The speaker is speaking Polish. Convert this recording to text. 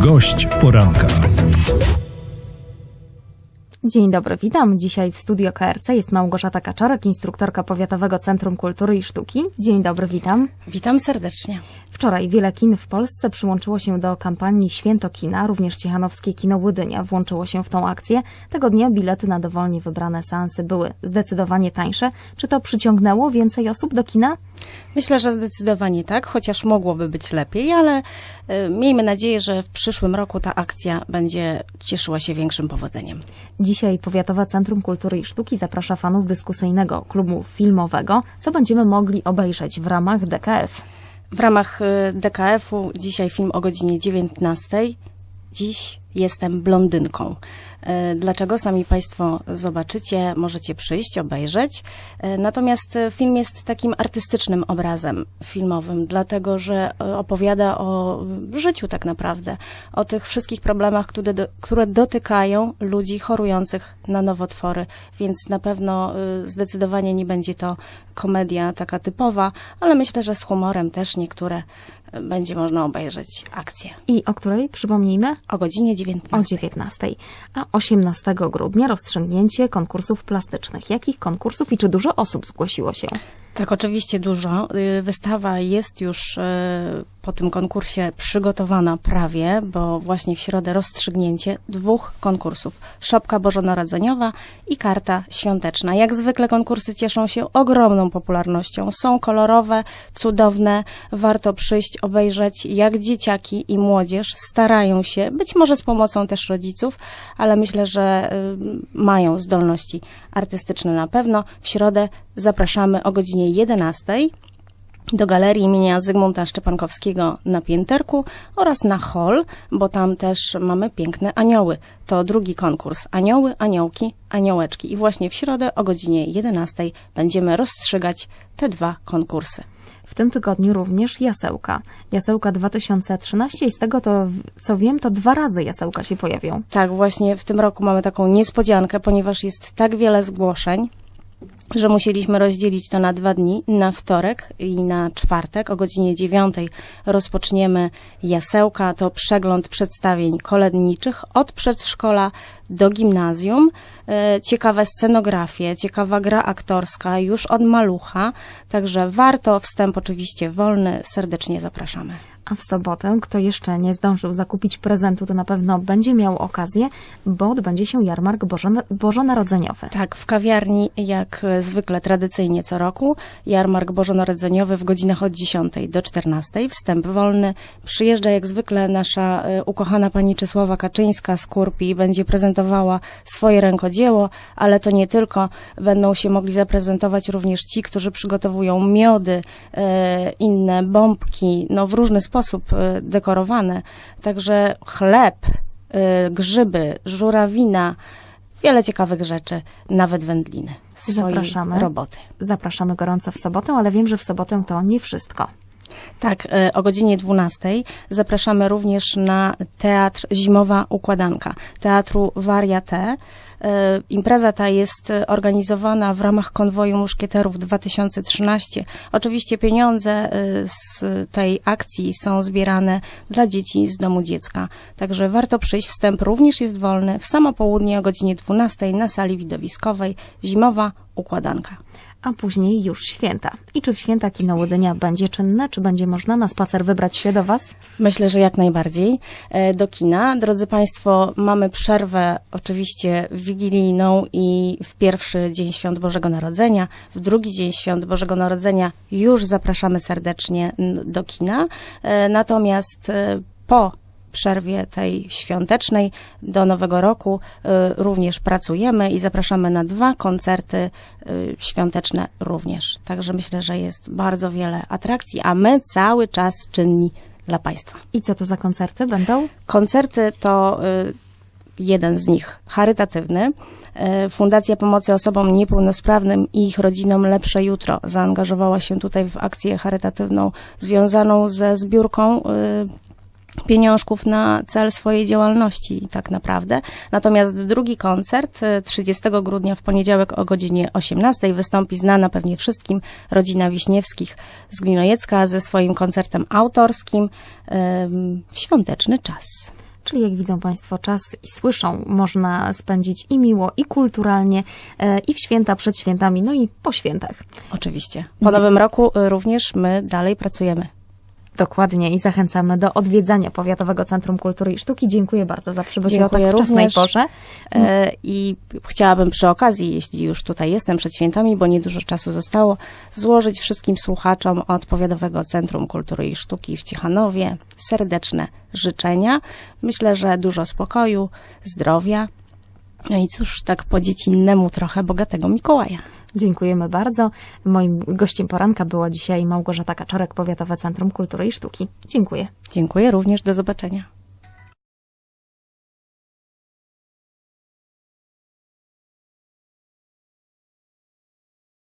Gość poranka. Dzień dobry, witam. Dzisiaj w studio KRC jest Małgorzata Kaczorek, instruktorka Powiatowego Centrum Kultury i Sztuki. Dzień dobry, witam. Witam serdecznie. Wczoraj wiele kin w Polsce przyłączyło się do kampanii Święto Kina, również Ciechanowskie Kino Łydynia włączyło się w tą akcję. Tego dnia bilety na dowolnie wybrane seansy były zdecydowanie tańsze. Czy to przyciągnęło więcej osób do kina? Myślę, że zdecydowanie tak, chociaż mogłoby być lepiej, ale y, miejmy nadzieję, że w przyszłym roku ta akcja będzie cieszyła się większym powodzeniem. Dzisiaj Powiatowe Centrum Kultury i Sztuki zaprasza fanów dyskusyjnego klubu filmowego, co będziemy mogli obejrzeć w ramach DKF. W ramach y, DKF-u dzisiaj film o godzinie 19. Dziś jestem blondynką. E, Dlaczego? Sami Państwo zobaczycie, możecie przyjść, obejrzeć. E, Natomiast film jest takim artystycznym obrazem filmowym, dlatego że e, opowiada o życiu tak naprawdę, o tych wszystkich problemach, które, które dotykają ludzi chorujących na nowotwory, więc na pewno zdecydowanie nie będzie to komedia taka typowa, ale myślę, że z humorem też niektóre będzie można obejrzeć akcje. I o której, przypomnijmy, O godzinie o 19. 19. A 18 grudnia rozstrzygnięcie konkursów plastycznych. Jakich konkursów i czy dużo osób zgłosiło się? Tak, oczywiście dużo. Y, Wystawa jest już y, po tym konkursie przygotowana prawie, bo właśnie w środę rozstrzygnięcie dwóch konkursów. Szopka bożonarodzeniowa i karta świąteczna. Jak zwykle konkursy cieszą się ogromną popularnością. Są kolorowe, cudowne. Warto przyjść, obejrzeć, jak dzieciaki i młodzież starają się, być może z pomocą też rodziców, ale myślę, że y, mają zdolności artystyczne na pewno. W środę zapraszamy o godzinie 11 do galerii imienia Zygmunta Szczepankowskiego na Pięterku oraz na hol, bo tam też mamy piękne anioły. To drugi konkurs. Anioły, aniołki, aniołeczki. I właśnie w środę o godzinie 11 będziemy rozstrzygać te dwa konkursy. W tym tygodniu również jasełka. Jasełka 2013 i z tego to, co wiem, to dwa razy jasełka się pojawią. Tak, właśnie w tym roku mamy taką niespodziankę, ponieważ jest tak wiele zgłoszeń, że musieliśmy rozdzielić to na dwa dni, na wtorek i na czwartek. O godzinie dziewiątej rozpoczniemy jasełka, to przegląd przedstawień koledniczych od przedszkola do gimnazjum. E, Ciekawe scenografie, ciekawa gra aktorska już od malucha, także warto, wstęp oczywiście wolny, serdecznie zapraszamy. A w sobotę, kto jeszcze nie zdążył zakupić prezentu, to na pewno będzie miał okazję, bo odbędzie się jarmark Bożona- bożonarodzeniowy. Tak, w kawiarni, jak zwykle tradycyjnie co roku, jarmark bożonarodzeniowy w godzinach od 10 do 14, wstęp wolny. Przyjeżdża jak zwykle nasza e, ukochana pani Czesława Kaczyńska z Kurpi i będzie prezentowała swoje rękodzieło, ale to nie tylko. Będą się mogli zaprezentować również ci, którzy przygotowują miody, e, inne bombki, no w różny sposób e, dekorowane. Także chleb, e, grzyby, żurawina, wiele ciekawych rzeczy, nawet wędliny. Swojej Zapraszamy. roboty. Zapraszamy gorąco w sobotę, ale wiem, że w sobotę to nie wszystko. Tak, e, o godzinie 12 zapraszamy również na teatr Zimowa Układanka, teatru Wariate. E, Impreza ta jest organizowana w ramach konwoju muszkieterów 2013. Oczywiście pieniądze e, z tej akcji są zbierane dla dzieci z domu dziecka. Także warto przyjść. Wstęp również jest wolny w samo południe o godzinie 12 na sali widowiskowej Zimowa Układanka. A później już święta. I czy w święta kino Łodynia będzie czynne? Czy będzie można na spacer wybrać się do Was? Myślę, że jak najbardziej e, do kina. Drodzy Państwo, mamy przerwę oczywiście wigilijną i w pierwszy dzień Świąt Bożego Narodzenia, w drugi dzień Świąt Bożego Narodzenia już zapraszamy serdecznie do kina. E, Natomiast e, po przerwie tej świątecznej do Nowego Roku y, również pracujemy i zapraszamy na dwa koncerty świąteczne również. Także myślę, że jest bardzo wiele atrakcji, a my cały czas czynni dla Państwa. I co to za koncerty będą? Koncerty to jeden z nich charytatywny. Y, Fundacja Pomocy Osobom Niepełnosprawnym i ich rodzinom Lepsze Jutro zaangażowała się tutaj w akcję charytatywną związaną ze zbiórką y, pieniążków na cel swojej działalności tak naprawdę. Natomiast drugi koncert y, 30 grudnia w poniedziałek o godzinie 18 wystąpi znana pewnie wszystkim rodzina Wiśniewskich z Glinojecka ze swoim koncertem autorskim ym, Świąteczny czas. Czyli jak widzą Państwo, czas i słyszą, można spędzić i miło, i kulturalnie, e, i w święta, przed świętami, no i po świętach. Oczywiście. Po nowym roku y, również my dalej pracujemy. Dokładnie i zachęcamy do odwiedzania Powiatowego Centrum Kultury i Sztuki. Dziękuję bardzo za przybycie o tak Dziękuję wczesnej również. porze. E, I chciałabym przy okazji, jeśli już tutaj jestem przed świętami, bo niedużo czasu zostało, złożyć wszystkim słuchaczom od Powiatowego Centrum Kultury i Sztuki w Ciechanowie serdeczne życzenia. Myślę, że dużo spokoju, zdrowia. No i cóż, tak po dziecinnemu trochę bogatego Mikołaja. Dziękujemy bardzo. Moim gościem poranka była dzisiaj Małgorzata Kaczorek, Powiatowe Centrum Kultury i Sztuki. Dziękuję. Dziękuję również, do zobaczenia.